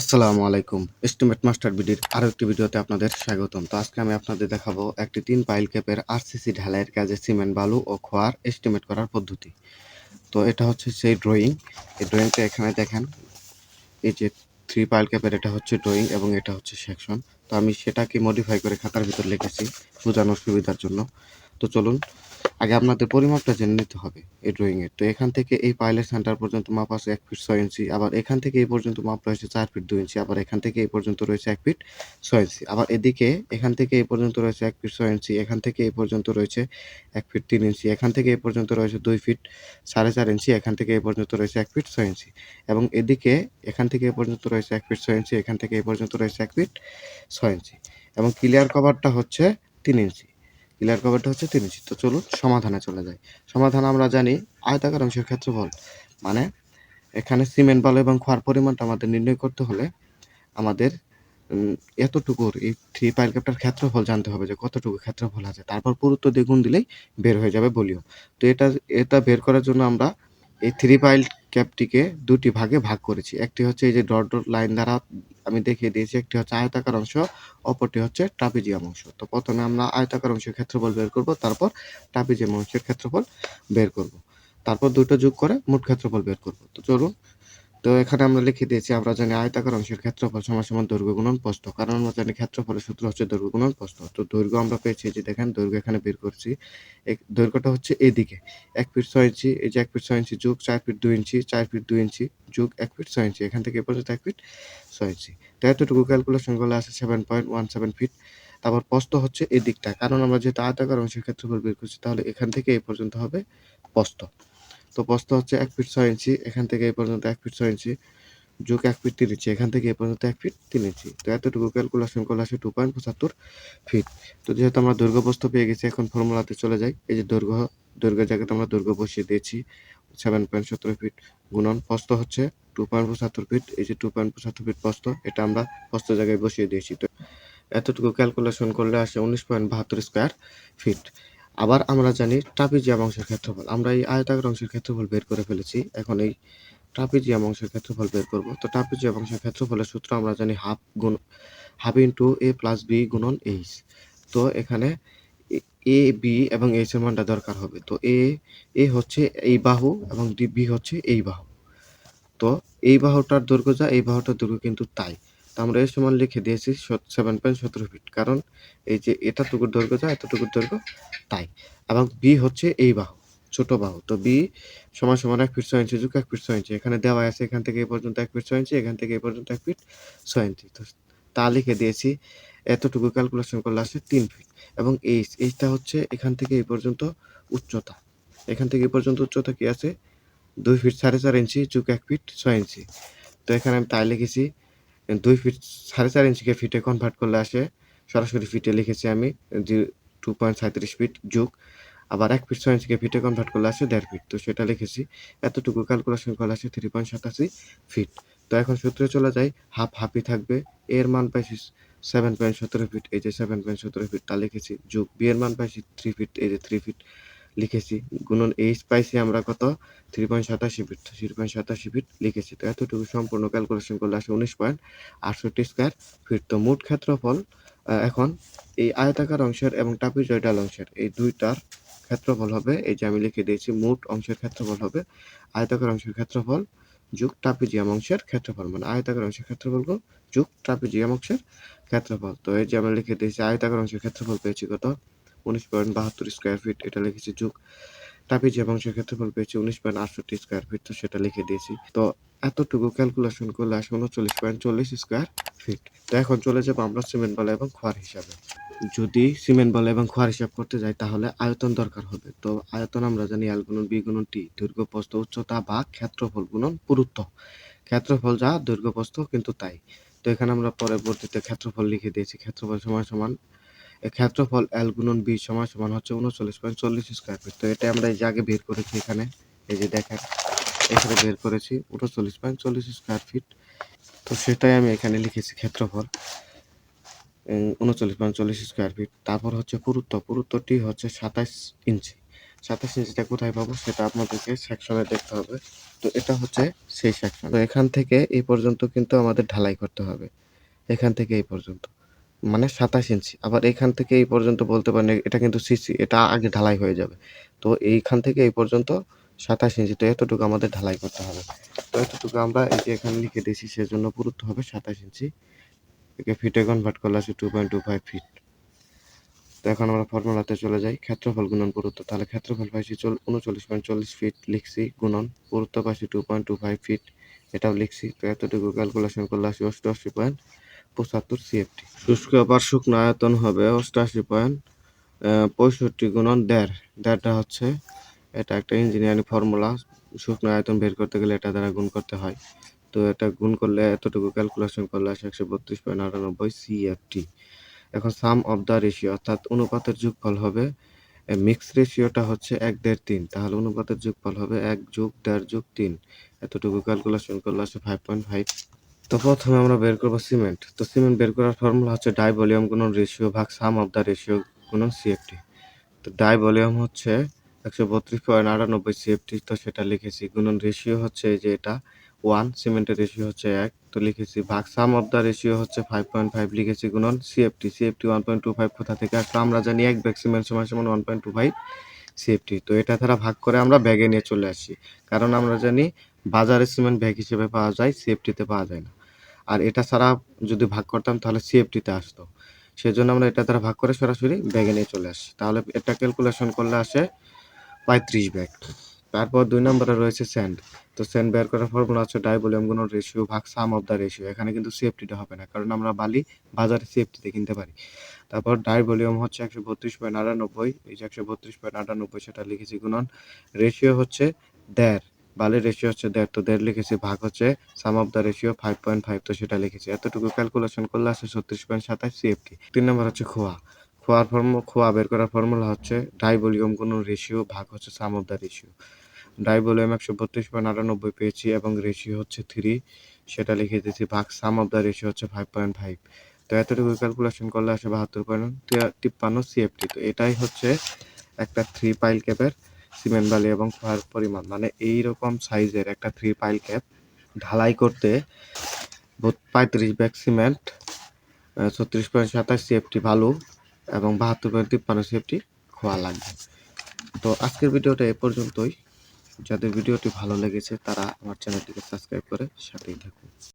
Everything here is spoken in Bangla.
আসসালামু আলাইকুম। এস্টিমেট মাস্টার বিডির আরও একটি ভিডিওতে আপনাদের স্বাগতম। তো আজকে আমি আপনাদের দেখাবো একটি তিন পাইল ক্যাপের আরসিসি ঢালাইয়ের কাজে সিমেন্ট, বালু ও খোয়ার এস্টিমেট করার পদ্ধতি। তো এটা হচ্ছে সেই ড্রয়িং এই ড্রয়িংটা এখানে দেখেন। এই যে থ্রি পাইল ক্যাপের, এটা হচ্ছে ড্রয়িং এবং এটা হচ্ছে সেকশন তো আমি সেটাকে মডিফাই করে খাতার ভিতর লিখেছি, বোঝানোর সুবিধার জন্য। তো চলুন, আগে আপনাদের পরিমাপটা জেনে নিতে হবে এই ড্রয়িংয়ের তো এখান থেকে এই পাইলের সেন্টার পর্যন্ত মাপ আছে এক ফিট ছয় ইঞ্চি, আবার এখান থেকে এই পর্যন্ত মাপ রয়েছে চার ফিট দুই ইঞ্চি, আবার এখান থেকে এই পর্যন্ত রয়েছে এক ফিট ছয় ইঞ্চি, আবার এদিকে এখান থেকে এই পর্যন্ত রয়েছে এক ফিট ছয় ইঞ্চি, এখান থেকে এই পর্যন্ত রয়েছে এক ফিট তিন ইঞ্চি, এখান থেকে এই পর্যন্ত রয়েছে দুই ফিট সাড়ে চার ইঞ্চি, এখান থেকে এই পর্যন্ত রয়েছে এক ফিট ছয় ইঞ্চি, এবং এদিকে এখান থেকে এই পর্যন্ত রয়েছে এক ফিট ছয় ইঞ্চি, এখান থেকে এই পর্যন্ত রয়েছে এক ফিট ছয় ইঞ্চি, এবং ক্লিয়ার কভারটা হচ্ছে তিন ইঞ্চি। ক্লিয়ার কভারটা হচ্ছে তিন ইঞ্চি। তো চলুন সমাধানে চলে যাই। সমাধান আমরা জানি আয়তাকার অংশের ক্ষেত্রফল। মানে এখানে সিমেন্ট, বালু এবং খোয়ার পরিমাণটা আমাদের নির্ণয় করতে হলে আমাদের এতটুকুর এই থ্রি পাইল ক্যাপটার ক্ষেত্রফল জানতে হবে যে কতটুকু ক্ষেত্রফল আছে। তারপর পুরুত্ব দ্বিগুণ দিলেই বের হয়ে যাবে বলিও তো এটা এটা বের করার জন্য আমরা এই থ্রি পাইল ক্যাপটিকে দুটি ভাগে ভাগ করেছি। একটি হচ্ছে এই যে ডট ডট লাইন দ্বারা আমি দেখিয়ে দিয়েছি, একটি হচ্ছে আয়তাকার অংশ, অপরটি হচ্ছে ট্রাপিজিয়াম অংশ। তো প্রথমে আমরা আয়তাকার অংশের ক্ষেত্রফল বের করব, তারপর ট্রাপিজিয়াম অংশের ক্ষেত্রফল বের করব। তারপর দুটো যোগ করে মোট ক্ষেত্রফল বের করব। তো চলুন তো এখানে আমরা লিখে দিয়েছি, আমরা জানি আয়তাকার অংশের ক্ষেত্রফল সমান সমান দৈর্ঘ্য গুণন প্রস্থ। কারণ আমরা জানি ক্ষেত্রফলের সূত্র হচ্ছে দৈর্ঘ্য গুণন প্রস্থ। তো দৈর্ঘ্য আমরা পেয়েছি যে দেখেন, দৈর্ঘ্য এখানে বের করছি। দৈর্ঘ্যটা হচ্ছে এদিকে। এক ফিট ছয় ইঞ্চি, এই যে এক ফিট ছয় ইঞ্চি যোগ চার ফিট দুই ইঞ্চি, চার ফিট দুই ইঞ্চি যোগ এক ফিট ছয় ইঞ্চি। এখান থেকে এ পর্যন্ত এক ফিট ছয় ইঞ্চি। তো এতটুকু ক্যালকুলেশন করলে আসে seven point one seven feet তারপর প্রস্থ হচ্ছে এই দিকটা কারণ আমরা যেহেতু আয়তাকার অংশের ক্ষেত্রফল বের করছি, তাহলে এখান থেকে এই পর্যন্ত হবে প্রস্থ। তো প্রস্থ হচ্ছে এক ফিট ছয় ইঞ্চি, এখান থেকে এই পর্যন্ত এক ফিট ছয় ইঞ্চি, যোগ এক ফিট তিন ইঞ্চি, এখান থেকে এই পর্যন্ত এক ফিট তিন ইঞ্চি। তো এতটুকু ক্যালকুলেশন করলে আসে টু পয়েন্ট পঁচাত্তর ফিট তো যেহেতু আমরা দৈর্ঘ্য প্রস্থ পেয়ে গেছি, এখন ফর্মুলাতে চলে যাই। এই যে দৈর্ঘ্য, দৈর্ঘ্যের জায়গাতে আমরা দৈর্ঘ্য বসিয়ে দিয়েছি সেভেন পয়েন্ট সতেরো ফিট গুণন। প্রস্থ হচ্ছে টু পয়েন্ট পঁচাত্তর ফিট এই যে টু পয়েন্ট পঁচাত্তর ফিট প্রস্থ এটা আমরা প্রস্থ জায়গায় বসিয়ে দিয়েছি। তো এতটুকু ক্যালকুলেশন করলে আসে উনিশ পয়েন্ট বাহাত্তর স্কোয়ার ফিট আবার আমরা জানি ট্রাপিজিয়াম অংশের ক্ষেত্রফল। আমরা এই আয়তাকার অংশের ক্ষেত্রফল বের করে ফেলেছি। এখন এই ট্রাপিজিয়াম অংশের ক্ষেত্রফল বের করব। তো ট্রাপিজিয়াম অংশের ক্ষেত্রফলের সূত্র আমরা জানি হাফ গুণ, half into A plus B গুণন এইচ। তো এখানে এ, বি এবং এইচ এর মানটা দরকার হবে। তো এ এ হচ্ছে এই বাহু এবং বি হচ্ছে এই বাহু। তো এই বাহুটার দৈর্ঘ্য যা, এই বাহুটার দৈর্ঘ্য কিন্তু তাই। আমরা এই সমান লিখে দিয়েছি সেভেন পয়েন্ট সতেরো ফিট কারণ এই যে এতটুকুর দৈর্ঘ্য যা এতটুকুর দৈর্ঘ্য তাই। এবং বি হচ্ছে এই বাহু, ছোট বাহু। তো বি সমান সমান এক ফিট ছয় ইঞ্চি যুগ এক ফিট ছয় ইঞ্চি এখানে দেওয়া আছে এখান থেকে এই পর্যন্ত এক ফিট ছয় ইঞ্চি এখান থেকে এই পর্যন্ত এক ফিট ছয় ইঞ্চি তো তা লিখে দিয়েছি, এতটুকু ক্যালকুলেশন করলে আসে তিন ফিট এবং এইচ এইচটা হচ্ছে এখান থেকে এই পর্যন্ত উচ্চতা। এখান থেকে এই পর্যন্ত উচ্চতা কি আছে? দুই ফিট সাড়ে চার ইঞ্চি যুগ এক ফিট ছয় ইঞ্চি তো এখানে আমি তাই লিখেছি দুই ফিট সাড়ে চার ইঞ্চিকে ফিটে কনভার্ট করলে আসে। সরাসরি ফিটে লিখেছি আমি টু পয়েন্ট সাঁত্রিশ ফিট যুগ। আবার এক ফিট ছয় ইঞ্চিকে ফিটে কনভার্ট করলে আসে দেড় ফিট তো সেটা লিখেছি। এতটুকু ক্যালকুলেশন করলে আসে থ্রি পয়েন্ট সাতাশি ফিট তো এখন সূত্রে চলে যাই হাফ হাফই থাকবে। এর মান পাইছি সেভেন পয়েন্ট সতেরো ফিট এই যে সেভেন পয়েন্ট সতেরো ফিট তা লিখেছি, যুগ। বি এর মান পাইছি থ্রি ফিট এই যে থ্রি ফিট লিখেছি। গুণন এইচ পাইছি আমরা কত? থ্রি পয়েন্ট সাতাশি ফিট থ্রি পয়েন্ট সাতাশি ফিট লিখেছি। তো এতটুকু সম্পূর্ণ ক্যালকুলেশন করলে আসে উনিশ পয়েন্ট আটষট্টি স্কোয়ার ফিট তো মোট ক্ষেত্রফল এখন এই আয়তাকার অংশের এবং টাপিজয়ডাল অংশের এই দুইটার ক্ষেত্রফল হবে, এই যে আমি লিখে দিয়েছি, মোট অংশের ক্ষেত্রফল হবে আয়তাকার অংশের ক্ষেত্রফল যুগ ট্রাপিজিয়াম অংশের ক্ষেত্রফল। মানে আয়তাকার অংশের ক্ষেত্রফল যুগ ট্রাপিজিয়াম অংশের ক্ষেত্রফল। তো এই যে আমরা লিখে দিয়েছি, আয়তাকার অংশের ক্ষেত্রফল পেয়েছি কত? উনিশ পয়েন্ট বাহাত্তর স্কোয়ার ফিট এটা লিখেছি যুগ। ট্রাপিজিয়াম অংশের ক্ষেত্রফল পেয়েছি উনিশ পয়েন্ট আটষট্টি স্কোয়ার ফিট তো সেটা লিখে দিয়েছি। তো এতটুকু ক্যালকুলেশন করলে আসে উনচল্লিশ পয়েন্ট চল্লিশ স্কোয়ার ফিট তো এখন চলে যাব আমরা সিমেন্ট বালা এবং খোয়ার হিসাবে। যদি সিমেন্ট বালা এবং খোয়ার হিসাব করতে যাই, তাহলে আয়তন দরকার হবে। তো আয়তন আমরা জানি এল গুণন বি গুণন টি দৈর্ঘ্য প্রস্থ উচ্চতা বা ক্ষেত্রফল গুণন পুরুত্ব। ক্ষেত্রফল যা দৈর্ঘ্য প্রস্থ কিন্তু তাই। তো এখানে আমরা পরবর্তীতে ক্ষেত্রফল লিখে দিয়েছি, ক্ষেত্রফল সমান সমান ক্ষেত্রফল এল গুণন বি সমান সমান হচ্ছে উনচল্লিশ পয়েন্ট চল্লিশ স্কোয়ার ফিট তো এটা আমরা এই যে আগে বের করেছি এখানে, এই যে দেখেন, এখানে বের করেছি উনচল্লিশ পয়েন্ট চল্লিশ স্কোয়ার ফিট তো সেটাই আমি এখানে লিখেছি ক্ষেত্রফল উনচল্লিশ পয়েন্ট চল্লিশ স্কোয়ার ফিট তারপর হচ্ছে পুরুত্ব, পুরুত্বটি হচ্ছে সাতাশ ইঞ্চি। সাতাশ ইঞ্চিটা কোথায় পাবো সেটা আপনাদেরকে সেকশনে দেখতে হবে। তো এটা হচ্ছে সেই সেকশন তো এখান থেকে এই পর্যন্ত কিন্তু আমাদের ঢালাই করতে হবে। এখান থেকে এই পর্যন্ত। মানে সাতাশ ইঞ্চি। আবার এখান থেকে এই পর্যন্ত বলতে পারেন এটা কিন্তু সিসি এটা আগে ঢালাই হয়ে যাবে। তো এইখান থেকে এই পর্যন্ত সাতাশ ইঞ্চি। তো এতটুকু আমাদের ঢালাই করতে হবে। তো এতটুকু আমরা এই যে এখানে লিখে দিয়েছি, সেজন্য পুরুত্ব হবে সাতাশ ইঞ্চি। একে ফিটে কনভার্ট করলে আসে two point two five feet তো এখন আমরা ফর্মুলাতে চলে যাই। ক্ষেত্রফল গুণন পুরুত্ব। তাহলে ক্ষেত্রফল পাইছি চল উনচল্লিশ পয়েন্ট চল্লিশ ফিট লিখছি, গুণন। পুরুত্ব পাইছি two point two five feet এটাও লিখছি। তো এতটুকু ক্যালকুলেশন করলে আসি অষ্টআশি পয়েন্ট পঁচাত্তর সিএফটি। শুষ্ক আবার শুকনো আয়তন হবে অষ্টআশি পয়েন্ট পঁয়ষট্টি গুণন দেড়। দেড়টা হচ্ছে এটা একটা ইঞ্জিনিয়ারিং ফর্মুলা শুকনো আয়তন বের করতে গেলে এটা দ্বারা গুণ করতে হয়। তো এটা গুণ করলে এতটুকু ক্যালকুলেশন করলে আসে একশো বত্রিশ পয়েন্ট আটানব্বই সিএফটি। এখন সাম অফ দ্য রেশিও অর্থাৎ অনুপাতের যোগফল হবে মিক্স রেশিওটা হচ্ছে এক দেড় তিন। তাহলে অনুপাতের যোগফল হবে এক যোগ দেড় যোগ তিন। এতটুকু ক্যালকুলেশন করলে আসে ফাইভ পয়েন্ট ফাইভ তো প্রথমে আমরা বের করব সিমেন্ট। তো সিমেন্ট বের করার ফর্মুলা হচ্ছে ডাই ভলিউম গুণন রেশিও ভাগ সাম অফ দ্য রেশিও গুণন সিএফটি তো ডাই ভলিউম হচ্ছে একশো বত্রিশ পয়েন্ট আটানব্বই সিএফটি তো সেটা লিখেছি। গুণন রেশিও হচ্ছে যে এটা ওয়ান সিমেন্টের রেশিও হচ্ছে এক, তো লিখেছি। ভাগ সাম অফ দ্য রেশিও হচ্ছে ফাইভ পয়েন্ট ফাইভ লিখেছি গুণন CFT CFT one point two five কোথা থেকে আসলে? আমরা জানি এক ব্যাগ সিমেন্ট সমান সমান one point two five CFT তো এটা দ্বারা ভাগ করে আমরা ব্যাগে নিয়ে চলে আসি। কারণ আমরা জানি বাজারে সিমেন্ট ব্যাগ হিসেবে পাওয়া যায় সিএফটিতে পাওয়া যায় না। আর এটা ছাড়া যদি ভাগ করতাম, তাহলে সিএফটিতে আসতো। সেজন্য আমরা এটা দ্বারা ভাগ করে সরাসরি ব্যাগে নিয়ে চলে আসি। তাহলে এটা ক্যালকুলেশন করলে আসে পঁয়ত্রিশ ব্যাগ। তারপর দুই নম্বরে রয়েছে স্যান্ড তো স্যান্ড বের করার ফর্মুলা হচ্ছে ডাই ভলিউম গুণ রেশিও ভাগ সাম অফ দ্য রেশিও এখানে কিন্তু সিএফটিটা হবে না, কারণ আমরা বালি বাজারে সিএফটিতে কিনতে পারি। তারপর ডাই ভলিউম হচ্ছে একশো বত্রিশ পয়েন্ট আটানব্বই। এই যে একশো বত্রিশ পয়েন্ট আটানব্বই সেটা লিখেছি গুণন। রেশিও হচ্ছে দেড়। বালির রেশিও হচ্ছে দেড়, তো দেড় লিখেছি, ভাগ হচ্ছে sum of the ratio five point five তো সেটা লিখেছি। এতটুকু ক্যালকুলেশন করলে আসে ছত্রিশ পয়েন্ট সাতাশ সিএফটি তিন নম্বর হচ্ছে খোয়া। খোয়ার ফর্ম, খোয়া বের করার ফর্মুলা হচ্ছে ডাই ভলিউম কোনো রেশিও ভাগ হচ্ছে sum of the ratio dry volume একশো বত্রিশ পয়েন্ট আটানব্বই পেয়েছি এবং রেশিও হচ্ছে থ্রি সেটা লিখে দিয়েছি, ভাগ সাম অফ দ্য রেশিও হচ্ছে ফাইভ পয়েন্ট ফাইভ তো এতটুকু ক্যালকুলেশন করলে আসে বাহাত্তর পয়েন্ট তিপ্পান্ন সিএফটি তো এটাই হচ্ছে একটা থ্রি পাইল ক্যাপের সিমেন্ট বালি এবং খোয়ার পরিমাণ মানে এই রকম সাইজের একটা থ্রি পাইল ক্যাপ ঢালাই করতে পঁয়ত্রিশ ব্যাগ সিমেন্ট ছত্রিশ পয়েন্ট সাতাশ সিএফটি ভালো এবং বাহাত্তর পয়েন্ট তিপ্পান্ন সিএফটি খোয়া লাগবে। তো আজকের ভিডিওটা এ পর্যন্তই। যাদের ভিডিওটি ভালো লেগেছে তারা আমার চ্যানেলটিকে সাবস্ক্রাইব করে সাথেই থাকুন।